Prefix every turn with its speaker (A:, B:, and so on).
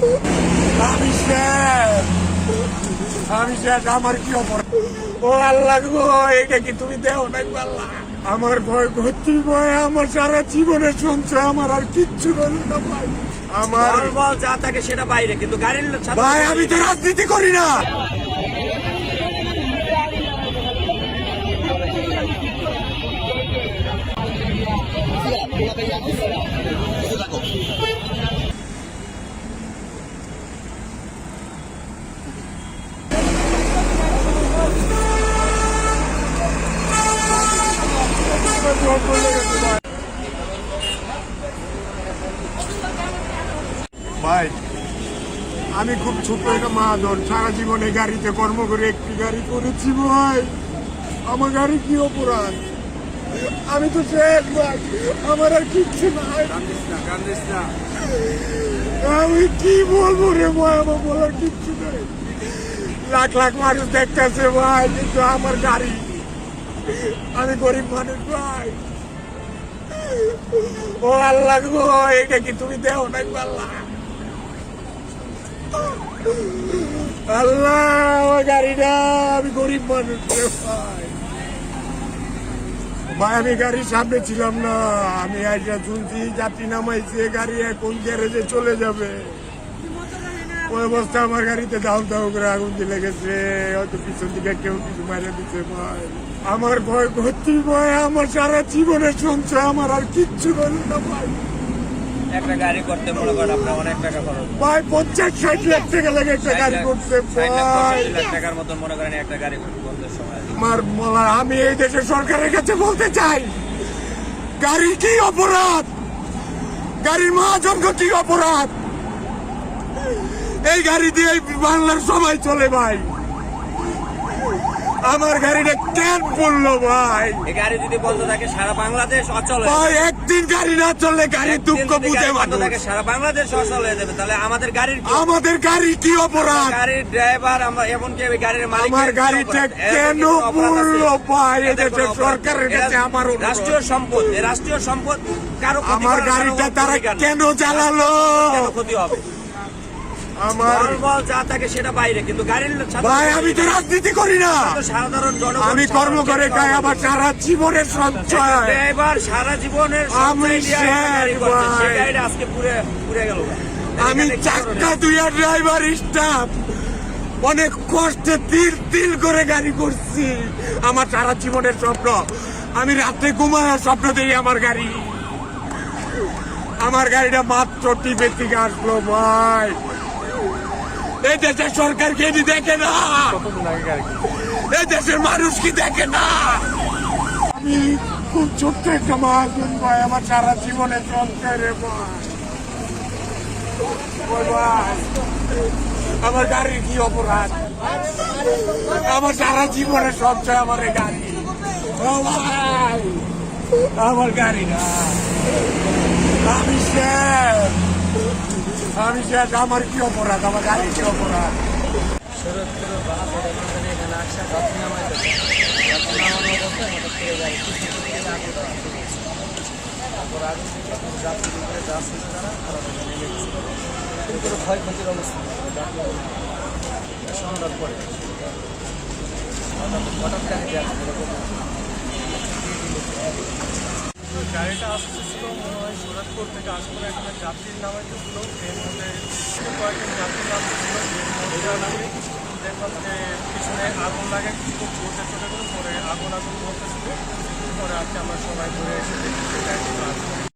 A: আমি আমি আমার কি অপরাধ? ও আল্লাহ গো এটা কি তুমি দেও না আল্লাহ? আমার ভয় ভর্তি ভয় আমার সারা জীবনে শুনছে আমার আর কিচ্ছু রইল না ভাই। আমার
B: যা থাকে সেটা বাইরে কিন্তু গাড়ির
A: ভাই আমি তো রাজনীতি করি না। ভাই আমি খুব ছোট একটা মাদর সারা জীবনে গাড়িতে কর্ম করে একটি গাড়ি করেছি ভাই। আমার গাড়ি কি অপরাধ? আমি তো শেষ ভাই আমার আর কিচ্ছু নাই। আমি কি বলব রে ভাই আমার বলার কিচ্ছু নাই। লাখ লাখ মানুষ দেখতেছে ভাই কিন্তু আমার গাড়ি আমি গরিব মানুষ, ভাই। ও আল্লাহ গো, এটা কি তুমি দেও না আল্লাহ আল্লাহ আমার গাড়িটা, আমি গরিব মানুষ রে, ভাই। ভাই, আমি গাড়ির সামনে ছিলাম না। আমি আইসা শুনছি, যাত্রী নামাইছে, গাড়ি এখন গ্যারেজে চলে যাবে। ওই অবস্থা আমার গাড়িতে দাও করে আগুন দিয়ে লেগেছে। হয়তো পিছন দিকে কেউ কিছু মারা দিচ্ছে ভাই আমার ভয় ভর্তি ভয় আমার সারা জীবনের সঞ্চয় আমার আর কিচ্ছু রইল না ভাই।
B: একটা গাড়ি করতে মনে করেন আপনার অনেক টাকা খরচ।
A: ভাই পঞ্চাশ ষাট লাখ টাকা লাগে একটা গাড়ি করতে
B: লাখ টাকার মতন মনে করেন একটা গাড়ি করতে সময়।
A: আমার বলা আমি এই দেশের সরকারের কাছে বলতে চাই গাড়ির কি অপরাধ? গাড়ির মহাজনক কি অপরাধ? এই গাড়ি দিয়ে বাংলার সবাই চলে ভাই। আমার গাড়িটা কেন পড়ল ভাই?
B: এই গাড়ি যদি বন্ধ থাকে সারা বাংলাদেশ অচল
A: ভাই একদিন গাড়ি না চললে গাড়ির দুঃখ বুঝে মানুষ।
B: থাকে সারা বাংলাদেশ অচল হয়ে যাবে তাহলে আমাদের গাড়ির
A: আমাদের গাড়ি কি অপরাধ?
B: গাড়ির ড্রাইভার আমরা এমনকি ওই গাড়ির মালিক
A: আমার গাড়িটা কেন পড়ল ভাই? এদেশের সরকারের কাছে আমার
B: রাষ্ট্রীয় সম্পদ এই রাষ্ট্রীয় সম্পদ কারও
A: আমার গাড়িটা তারা কেন জ্বালালো?
B: ক্ষতি হবে?
A: আমার
B: বল বল যা থাকে সেটা বাইরে কিন্তু গাড়ির
A: ভাই আমি তো রাজনীতি করি না।
B: সাধারণ জনগণ
A: আমি কর্ম করে খাই আমার সারা জীবনের সঞ্চয়।
B: ড্রাইভার সারা জীবনের
A: আমি
B: আজকে পুরে পুরে গেল
A: আমি চাক্কা দুইয়া ড্রাইভার স্টাফ অনেক কষ্টে তিল তিল করে গাড়ি করছি। আমার সারা জীবনের স্বপ্ন। আমি রাত্রে ঘুমায় স্বপ্ন দিই আমার গাড়ি। আমার গাড়িটা মাত্র টিপে থেকে আসলো ভাই। এই দেশের সরকার কে দেখে না? এই দেশের মানুষ কি দেখে না? আমি খুব ছোট্ট একটা মহাজন ভাই, আমার সারা জীবনে ভাই। আমার গাড়ির কি অপরাধ? আমার সারা জীবনের সঞ্চয় আমার গাড়ি। আমার গাড়ি না। আমি শেষ শেষ আমার কি অপরাধ? আমার গাড়ির কি অপরাধ?
C: আসছে গাড়ি যা ক্ষয়ক্ষতির অবস্থা সন্ধ্যার পরে হঠাৎ
D: গাড়িটা আসতেছিল সুরতপুর থেকে আসলে এখানে যাত্রীর ছিল এর মধ্যে কয়েকজন যাত্রী নাম ছিল আমি দেখলাম যে পিছনে আগুন লাগে, খুব পড়তে চলে গেল পরে আগুন আগুন করতেছিল পরে আজকে আমরা সবাই ঘুরে এসে দেখি।